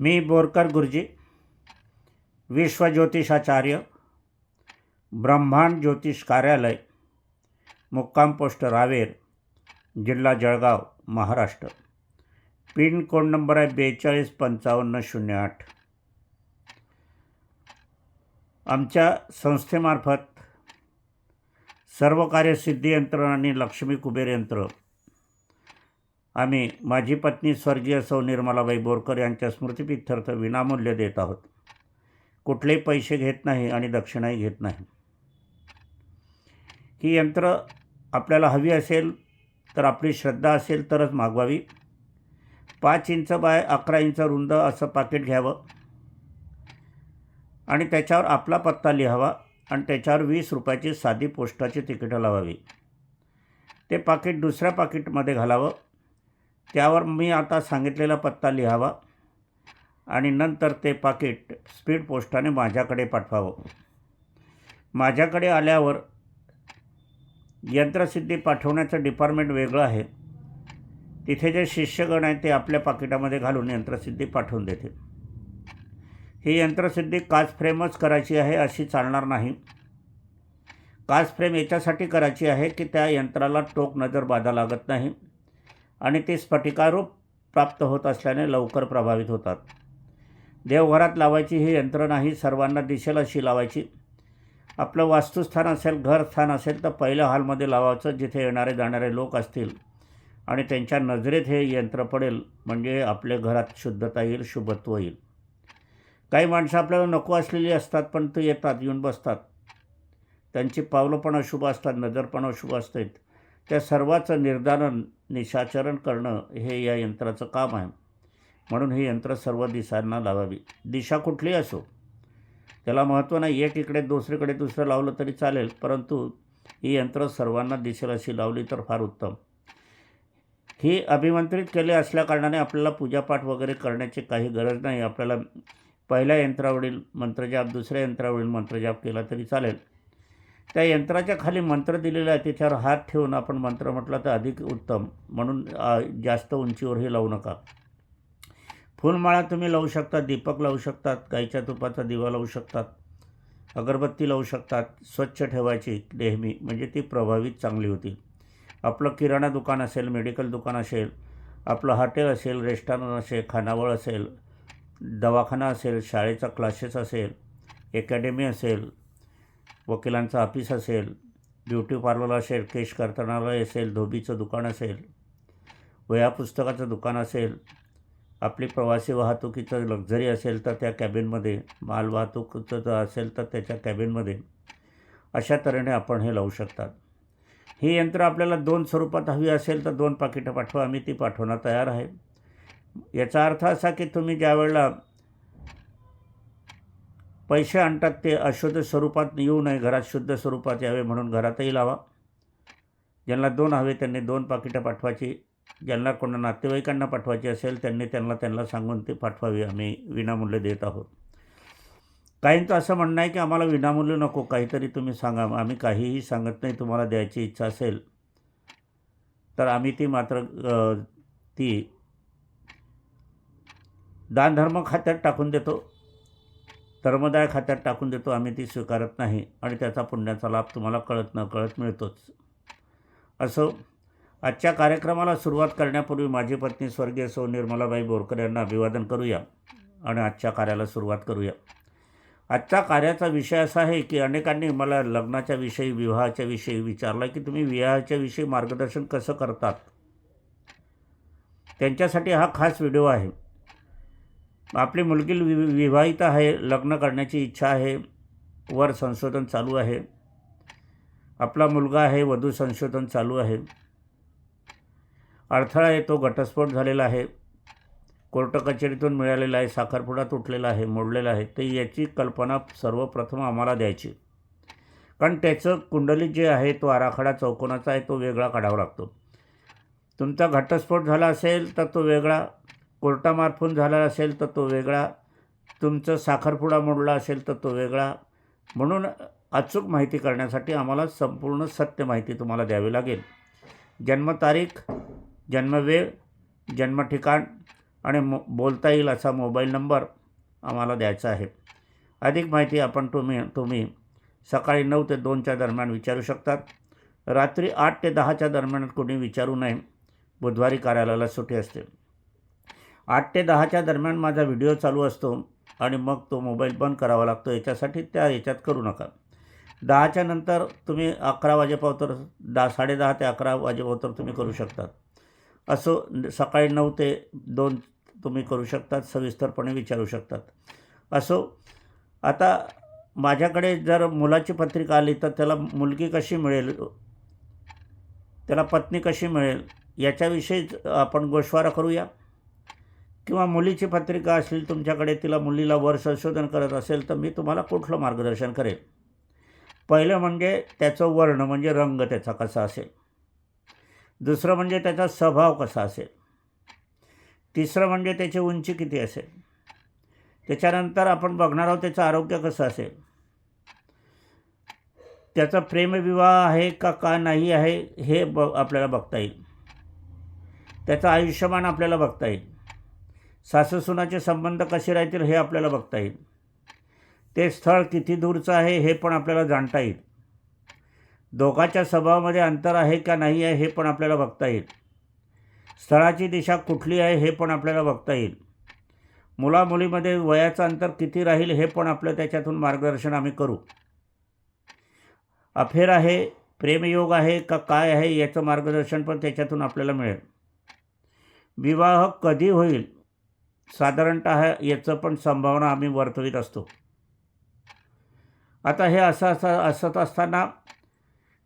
मी बोरकर गुरुजी विश्वज्योतिषाचार्य ब्रह्मांड ज्योतिष कार्यालय मुक्काम पोस्ट रावेर जिल्हा जळगाव महाराष्ट्र. पिनकोड नंबर आहे बेचाळीस पंचावन्न शून्य आठ. आमच्या संस्थेमार्फत सर्व कार्यसिद्धी यंत्र आणि लक्ष्मी कुबेर यंत्र आम्ही माझी पत्नी स्वर्गीय सौ निर्मलाबाई बोरकर यांच्या स्मृतिपित्यर्थ विनामूल्य देत आहोत. कुठलेही पैसे घेत नाही आणि दक्षिणाही घेत नाही. ही यंत्र आपल्याला हवी असेल तर आपली श्रद्धा असेल तरच मागवावी. पाच इंच बाय अकरा इंच रुंद असं पाकिट घ्यावं आणि त्याच्यावर आपला पत्ता लिहावा आणि त्याच्यावर वीस रुपयाची साधी पोस्टाची तिकीटं लावावी. ते पाकिट दुसऱ्या पाकिटमध्ये घालावं. त्यावर मी आता सांगितलेला पत्ता लिहावा आणि नंतर ते पाकिट स्पीड पोस्टाने माझ्याकडे पाठवावं. माझ्याकडे आल्यावर यंत्रसिद्धी पाठवण्याचं डिपार्टमेंट वेगळं आहे. तिथे जे शिष्यगण आहेत ते आपल्या पाकिटामध्ये घालून यंत्रसिद्धी पाठवून देते ही यंत्रसिद्धी काच फ्रेमच करायची आहे अशी चालणार नाही. काच फ्रेम याच्यासाठी करायची आहे की त्या यंत्राला टोक नजर बाधा लागत नाही. आणि ते स्फटिकारूप प्राप्त होत असल्याने लवकर प्रभावित होतात. देवघरात लावायची ही यंत्र नाही सर्वांना दिसेल अशी लावायची. आपलं वास्तुस्थान असेल घरस्थान असेल तर पहिल्या हॉलमध्ये लावायचं जिथे येणारे जाणारे लोक असतील. आणि त्यांच्या नजरेत हे यंत्र पडेल म्हणजे आपल्या घरात शुद्धता येईल शुभत्व येईल. काही माणसं आपल्याला नको असलेली असतात पण ते येतात येऊन बसतात. त्यांची पावलं पण अशुभ असतात नजर पण अशुभ असतात त्या सर्वाचं निर्धारण निशाचरण करणं हे या यंत्राचं काम आहे. म्हणून हे यंत्र सर्व दिशांना लावावी. दिशा कुठली असो. त्याला महत्त्व नाही. एक इकडे दुसरीकडे दुसरं लावलं तरी चालेल. परंतु ही यंत्र सर्वांना दिसेल अशी लावली तर फार उत्तम. ही अभिमंत्रित केले असल्याकारणाने आपल्याला पूजापाठ वगैरे करण्याची काही गरज नाही. आपल्याला पहिल्या यंत्रावरील मंत्रजाप दुसऱ्या यंत्रावरील मंत्रजाप केला तरी चालेल. त्या यंत्राच्या खाली मंत्र दिलेला आहे त्याच्यावर हात ठेवून आपण मंत्र म्हटलं तर अधिक उत्तम. म्हणून जास्त उंचीवर हे लावू नका. फुलमाळा तुम्ही लावू शकता दीपक लावू शकतात गाईच्या तुपाचा दिवा लावू शकतात अगरबत्ती लावू शकतात स्वच्छ ठेवायची नेहमी म्हणजे ती प्रभावित चांगली होती. आपलं किराणा दुकान असेल मेडिकल दुकान असेल आपलं हॉटेल असेल रेस्टॉरंट असेल खानावळ असेल दवाखाना असेल शाळेचा क्लासेस असेल अकॅडमी असेल वकिलांचं ऑफिस असेल ब्युटी पार्लर असेल केश कर्तनालय असेल धोबीचं दुकान असेल वह्या पुस्तकाचं दुकान असेल आपली प्रवासी वाहतुकीचं लक्झरी असेल तर त्या कॅबिनमध्ये माल वाहतुकीचं जर असेल तर त्याच्या कॅबिनमध्ये अशा तऱ्हेने आपण हे लावू शकतात. ही यंत्र आपल्याला दोन स्वरूपात हवी असेल तर दोन पाकिटं पाठवा आम्ही ती पाठवणं तयार आहे. याचा अर्थ असा की तुम्ही ज्या वेळेला पैसे आणतात ते अशुद्ध स्वरूपात येऊ नये. घरात शुद्ध स्वरूपात यावे म्हणून घरातही लावा. ज्यांना दोन हवे त्यांनी दोन पाकिटं पाठवायची. ज्यांना कोणा नातेवाईकांना पाठवायची असेल त्यांनी त्यांना त्यांना सांगून ते पाठवावी. आम्ही विनामूल्य देत आहोत. काहींचं असं म्हणणं आहे की आम्हाला विनामूल्य नको. काहीतरी तुम्ही सांगा. आम्ही काहीही सांगत नाही. तुम्हाला द्यायची इच्छा असेल तर आम्ही ती मात्र ती दानधर्म खात्यात टाकून देतो. धर्मदाय खात्यात टाकून देतो आम्ही ती स्वीकारत नाही आणि त्याचा पुण्याचा लाभ तुम्हाला कळत न कळत मिळतोच. असो आजच्या कार्यक्रमाला सुरुवात करण्यापूर्वी माझी पत्नी स्वर्गीय सौ निर्मलाबाई बोरकर यांना अभिवादन करूया आणि आजच्या कार्याला सुरुवात करूया. आजच्या कार्याचा विषय असा आहे की अनेकांनी मला लग्नाच्या विषयी विवाहाच्या विषयी विचारला की तुम्ही विवाहाच्या विषयी मार्गदर्शन कसं करतात? त्यांच्यासाठी हा खास व्हिडिओ आहे. आपली मुलगी वि विवाहित आहे लग्न करण्याची इच्छा आहे वर संशोधन चालू आहे. आपला मुलगा आहे वधू संशोधन चालू आहे. अडथळा येतो घटस्फोट झालेला आहे. कोर्ट कचेरीतून मिळालेला आहे साखरपुडा तुटलेला आहे मोडलेला आहे. तर याची कल्पना सर्वप्रथम आम्हाला द्यायची. कारण त्याचं कुंडली जे आहे तो आराखडा चौकोनाचा आहे तो वेगळा काढावा लागतो. तुमचा घटस्फोट झाला असेल तर तो वेगळा. कोर्टामार्फून झाला असेल तर तो वेगळा तुमचं साखरपुडा मोडला असेल तर तो वेगळा. म्हणून अचूक माहिती करण्यासाठी आम्हाला संपूर्ण सत्य माहिती तुम्हाला द्यावी लागेल. जन्मतारीख जन्मवेळ जन्मठिकाण आणि मो बोलता येईल असा मोबाईल नंबर आम्हाला द्यायचा आहे. अधिक माहिती आपण तुम्ही तुम्ही सकाळी नऊ ते दोनच्या दरम्यान विचारू शकतात. रात्री आठ ते दहाच्या दरम्यान कोणी विचारू नये. बुधवारी कार्यालयाला सुटी असते. आठ ते दहाच्या दरम्यान माझा व्हिडिओ चालू असतो आणि मग तो मोबाईल बंद करावा लागतो. याच्यासाठी त्या याच्यात करू नका. दहाच्या नंतर तुम्ही अकरा वाजेपावतर दहा साडेदहा ते अकरा वाजेपावतर तुम्ही करू शकतात. असो सकाळी नऊ ते दोन तुम्ही करू शकतात सविस्तरपणे विचारू शकतात. असो आता माझ्याकडे जर मुलाची पत्रिका आली तर त्याला मुलगी कशी मिळेल त्याला पत्नी कशी मिळेल याच्याविषयीच आपण गोषवारा करूया. किंवा मुलीची पत्रिका असेल तुमच्याकडे तिला मुलीला वर संशोधन करत असेल तर मी तुम्हाला कुठलं मार्गदर्शन करेल पहिलं म्हणजे त्याचं वर्ण म्हणजे रंग त्याचा कसा असेल? दुसरं म्हणजे त्याचा स्वभाव कसा असेल? तिसरं म्हणजे त्याची उंची किती असेल? त्याच्यानंतर आपण बघणार आहोत त्याचं आरोग्य कसं असेल? त्याचा प्रेमविवाह आहे का का नाही आहे हे ब आपल्याला बघता येईल. त्याचं आयुष्यमान आपल्याला बघता येईल. सासूसुनाचे संबंध कसे राहतील हे आपल्याला बघता येईल. ते स्थळ किती दूरचं आहे हे पण आपल्याला जाणता येईल. दोघाच्या स्वभावामध्ये अंतर आहे का नाही आहे हे पण आपल्याला बघता येईल. स्थळाची दिशा कुठली आहे हे पण आपल्याला बघता येईल. मुलामुलीमध्ये वयाचं अंतर किती राहील हे पण आपलं त्याच्यातून मार्गदर्शन आम्ही करू. अफेर आहे प्रेमयोग आहे का काय आहे याचं मार्गदर्शन पण त्याच्यातून आपल्याला मिळेल. विवाह कधी होईल? साधारणत याचं पण संभावना आम्ही वर्तवित असतो. आता हे असं असं असत असताना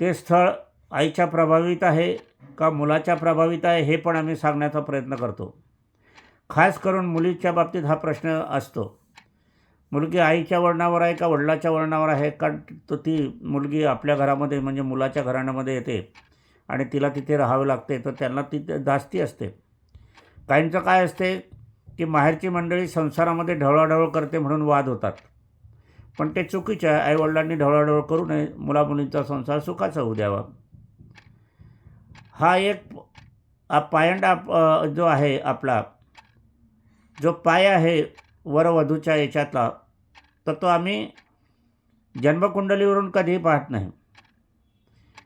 ते स्थळ आईच्या प्रभावित आहे का मुलाच्या प्रभावित आहे हे पण आम्ही सांगण्याचा प्रयत्न करतो. खास करून मुलीच्या बाबतीत हा प्रश्न असतो. मुलगी आईच्या वळणावर आहे का वडिलाच्या वळणावर आहे? का तो ती मुलगी आपल्या घरामध्ये म्हणजे मुलाच्या घराण्यामध्ये येते आणि तिला तिथे राहावं लागते तर त्यांना तिथे जास्ती असते. काहींचं काय असते? की माहेरची मंडळी संसारामध्ये ढवळाढवळ करते म्हणून वाद होतात. पण ते चुकीचे आहे. आईवडिलांनी ढवळाढवळ करू नये. मुलामुलींचा संसार सुखाचा होऊ द्यावा. हा एक पायंडा जो आहे आपला जो पाय आहे वरवधूच्या याच्यातला तर तो आम्ही जन्मकुंडलीवरून कधीही पाहत नाही.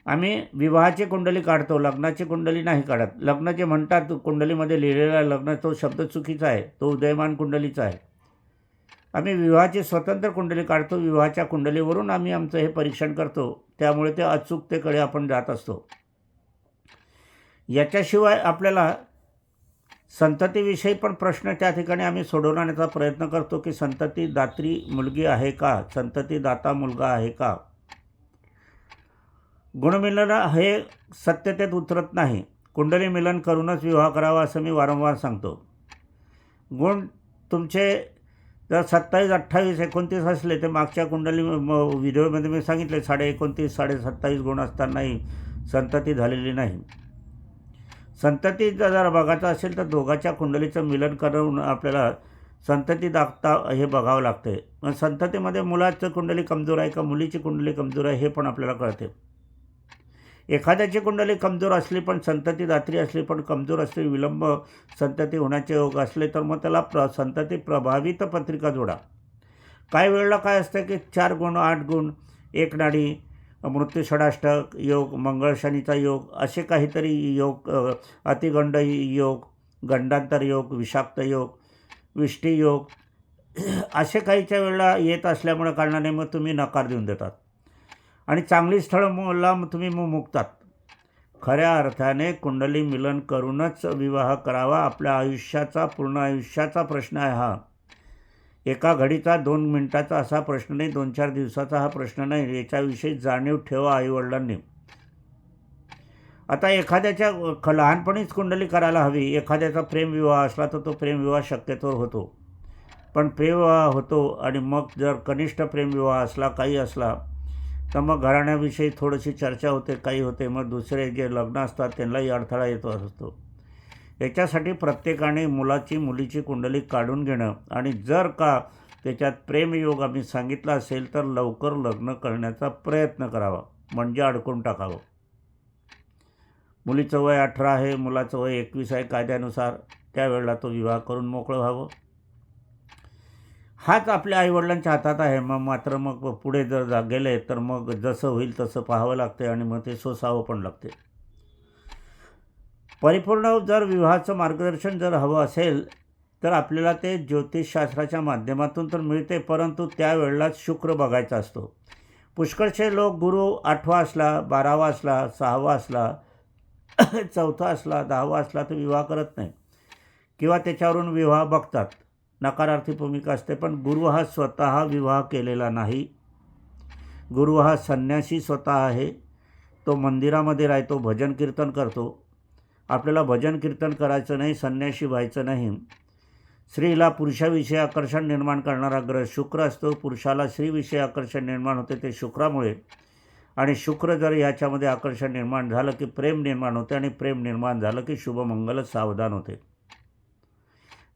आम्ही विवाहाची कुंडली काढतो लग्नाची कुंडली नाही काढत. लग्न जे म्हणतात कुंडलीमध्ये लिहिलेला लग्न तो शब्द चुकीचा आहे तो उदयमान कुंडलीचा आहे. आम्ही विवाहाची स्वतंत्र कुंडली काढतो विवाहाच्या कुंडलीवरून आम्ही आमचं हे परीक्षण करतो त्यामुळे ते अचूकतेकडे आपण जात असतो. याच्याशिवाय आपल्याला संततीविषयी पण प्रश्न त्या ठिकाणी आम्ही सोडवण्याचा प्रयत्न करतो की संतती दात्री मुलगी आहे का? संतती दाता मुलगा आहे का? गुणमिलन हे सत्यतेत उतरत नाही. कुंडली मिलन करूनच विवाह करावा असं मी वारंवार सांगतो. गुण तुमचे जर सत्तावीस अठ्ठावीस एकोणतीस असले तर मागच्या कुंडली म व्हिडिओमध्ये मी सांगितले साडे एकोणतीस साडे सत्तावीस गुण असतानाही संतती झालेली नाही. संतती जर बघायचं असेल तर दोघाच्या कुंडलीचं मिलन करून आपल्याला संतती दाखता हे बघावं लागते. मग संततीमध्ये मुलाचं कुंडली कमजोर आहे का? मुलीची कुंडली कमजोर आहे हे पण आपल्याला कळते. एखाद्याची कुंडली कमजोर असली पण संतती दात्री असली पण कमजोर असली विलंब संतती होण्याचे योग असले तर मग त्याला प्र संतती प्रभावित पत्रिका जोडा. काही वेळेला काय असतं की चार गुण आठ गुण एक नाडी मृत्यू षडाष्टक योग मंगळ शनीचा योग असे काहीतरी योग अतिगंड योग गंडांतर योग विषाक्त योग विष्टी योग असे काहीच्या वेळेला येत असल्यामुळे कारणाने मग तुम्ही नकार देऊन देतात. आणि चांगली स्थळं मुला तुम्ही मग मुकतात. खऱ्या अर्थाने कुंडली मिलन करूनच विवाह करावा. आपल्या आयुष्याचा पूर्ण आयुष्याचा प्रश्न आहे हा. एका घडीचा दोन मिनटाचा असा प्रश्न नाही दोन चार दिवसाचा हा प्रश्न नाही. याच्याविषयी जाणीव ठेवा आईवडिलांनी. आता एखाद्याच्या ख लहानपणीच कुंडली करायला हवी. एखाद्याचा प्रेमविवाह असला तर तो प्रेमविवाह शक्यतोवर होतो. पण प्रेमविवाह होतो आणि मग जर कनिष्ठ प्रेमविवाह असला काही असला तर मग घराण्याविषयी थोडीशी चर्चा होते काही होते. मग दुसरे जे लग्न असतात त्यांनाही अडथळा येतो असतो. याच्यासाठी प्रत्येकाने मुलाची मुलीची कुंडली काढून घेणं आणि जर का त्याच्यात प्रेमयोग आम्ही सांगितला असेल तर लवकर लग्न करण्याचा प्रयत्न करावा. म्हणजे अडकून टाकावं. मुलीचं वय अठरा आहे मुलाचं वय एकवीस आहे कायद्यानुसार. त्यावेळेला तो विवाह करून मोकळं व्हावं. हाच आपल्या आईवडिलांच्या हातात आहे. मग मात्र मग पुढे जर जा गेले तर मग जसं होईल तसं पाहावं लागते आणि मग ते सोसावं पण लागते. परिपूर्ण जर विवाहाचं मार्गदर्शन जर हवं असेल तर आपल्याला ते ज्योतिषशास्त्राच्या माध्यमातून तर मिळते परंतु त्यावेळेलाच शुक्र बघायचा असतो. पुष्कळचे लोक गुरु आठवा असला बारावा असला सहावा असला चौथा असला दहावा असला तर विवाह करत नाही. किंवा त्याच्यावरून विवाह बघतात. नकारार्थी भूमिका असते पण गुरु हा स्वतः विवाह केलेला नाही. गुरु हा संन्यासी स्वतः आहे. तो मंदिरामध्ये राहतो भजन कीर्तन करतो. आपल्याला भजन कीर्तन करायचं नाही संन्यासी व्हायचं नाही. स्त्रीला पुरुषाविषयी आकर्षण निर्माण करणारा ग्रह शुक्र असतो. पुरुषाला स्त्रीविषयी आकर्षण निर्माण होते ते शुक्रामुळे. आणि शुक्र जर याच्यामध्ये आकर्षण निर्माण झालं की प्रेम निर्माण होते आणि प्रेम निर्माण झालं की शुभमंगल सावधान होते.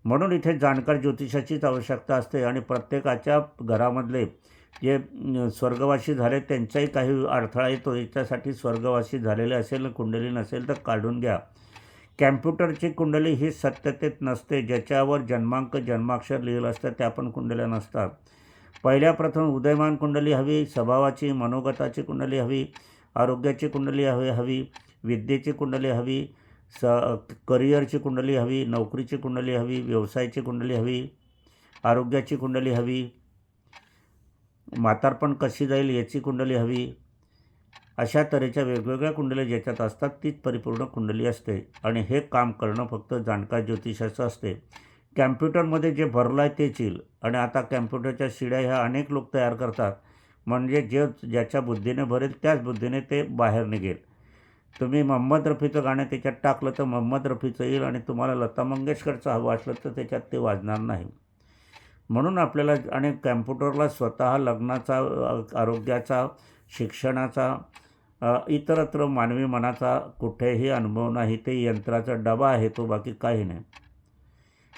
म्हणून इथे जाणकार ज्योतिषाचीच आवश्यकता असते आणि प्रत्येकाच्या घरामधले जे स्वर्गवासी झाले त्यांचाही काही अडथळा येतो. याच्यासाठी स्वर्गवासी झालेले असेल कुंडली नसेल तर काढून घ्या. कॅम्प्युटरची कुंडली ही सत्यतेत नसते ज्याच्यावर जन्मांक जन्माक्षर लिहिलं असतं त्या पण कुंडल्या नसतात. पहिल्या प्रथम उदयमान कुंडली हवी स्वभावाची मनोगताची कुंडली हवी आरोग्याची कुंडली हवी हवी विद्येची कुंडली हवी स करिअरची कुंडली हवी नोकरीची कुंडली हवी व्यवसायाची कुंडली हवी आरोग्याची कुंडली हवी म्हातारपण कशी जाईल याची कुंडली हवी अशा तऱ्हेच्या वेगवेगळ्या कुंडल्या ज्याच्यात असतात तीच परिपूर्ण कुंडली असते. आणि हे काम करणं फक्त जाणकार ज्योतिषाचं असते. कॅम्प्युटरमध्ये जे भरलं आहे तेच येईल. आणि आता कॅम्प्युटरच्या शिड्या ह्या अनेक लोक तयार करतात. म्हणजे जे ज्याच्या बुद्धीने भरेल त्याच बुद्धीने ते बाहेर निघेल. तुम्ही मोहम्मद रफीचं गाणं त्याच्यात टाकलं तर मोहम्मद रफीचं येईल आणि तुम्हाला लता मंगेशकरचं हवं असलं तर त्याच्यात ते वाजणार नाही. म्हणून आपल्याला आणि कॅम्प्युटरला स्वतः लग्नाचा आरोग्याचा शिक्षणाचा इतरत्र मानवी मनाचा कुठेही अनुभव नाही ते यंत्राचा डबा आहे तो बाकी काही नाही.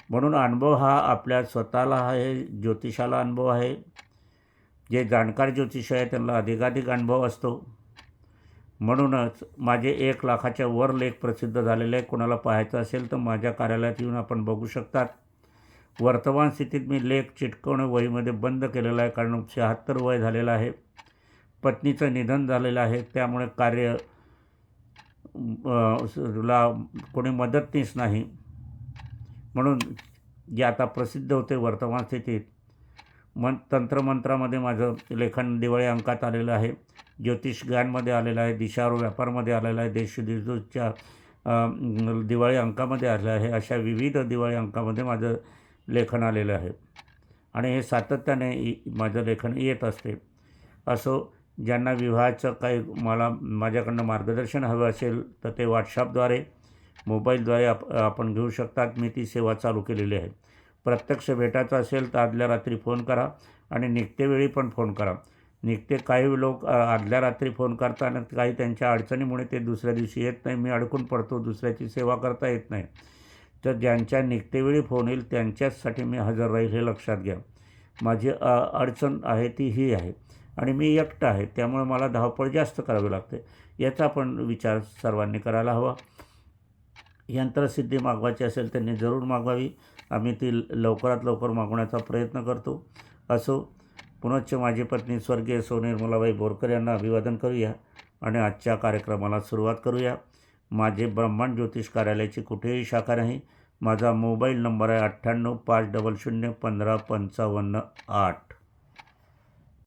म्हणून अनुभव हा आपल्या स्वतःला आहे ज्योतिषाला अनुभव आहे. जे जाणकार ज्योतिष आहे त्यांना अधिकाधिक अनुभव असतो. म्हणूनच माझे एक लाखाच्या वर लेख प्रसिद्ध झालेले आहे. कोणाला पाहायचं असेल तर माझ्या कार्यालयात येऊन आपण बघू शकतात. वर्तमान स्थितीत मी लेख चिटकवणं वहीमध्ये बंद केलेलं आहे कारण शहात्तर वय झालेलं आहे. पत्नीचं निधन झालेलं आहे. त्यामुळे कार्य ला कोणी मदतनीस नाही. म्हणून जे आता प्रसिद्ध होते वर्तमान स्थितीत मन तंत्रमंत्रामध्ये माझं लेखन दिवाळी अंकात आलेलं आहे. ज्योतिष ज्ञानमध्ये आलेलं आहे. दिशावर व्यापारमध्ये आलेलं आहे. देशविदेशच्या दिवाळी अंकामध्ये आलेलं आहे. अशा विविध दिवाळी अंकामध्ये माझं लेखन आलेलं आहे. आणि हे सातत्याने इ- माझं लेखन येत असते. असो ज्यांना विवाहाचं काही मला माझ्याकडनं मार्गदर्शन हवं असेल तर ते व्हॉट्सअपद्वारे मोबाईलद्वारे आप आपण घेऊ शकतात. मी ती सेवा चालू केलेली आहे. प्रत्यक्ष भेटायचं असेल तर आदल्या रात्री फोन करा आणि निघतेवेळी पण फोन करा. निघते काही लोक आदल्या रात्री फोन करतात आणि काही त्यांच्या अडचणीमुळे ते दुसऱ्या दिवशी येत नाही. मी अडकून पडतो दुसऱ्याची सेवा करता येत नाही. तर ज्यांच्या निघतेवेळी फोन येईल त्यांच्याचसाठी मी हजर राहील हे लक्षात घ्या. माझी अडचण आहे ती ही आहे आणि मी एकटा आहे त्यामुळे मला धावपळ जास्त करावी लागते. याचा पण विचार सर्वांनी करायला हवा. यंत्रसिद्धी मागवायची असेल त्यांनी जरूर मागवावी. आम्ही ती लवकरात लवकर मागवण्याचा प्रयत्न करतो. असो पुनश्च माझी पत्नी स्वर्गीय सोनिर्मलाबाई बोरकर यांना अभिवादन करूया आणि आजच्या कार्यक्रमाला सुरुवात करूया. माझे ब्रह्मांड ज्योतिष कार्यालयाची कुठेही शाखा नाही. माझा मोबाईल नंबर आहे अठ्ठ्याण्णव पाच डबल शून्य पंधरा पंचावन्न आठ.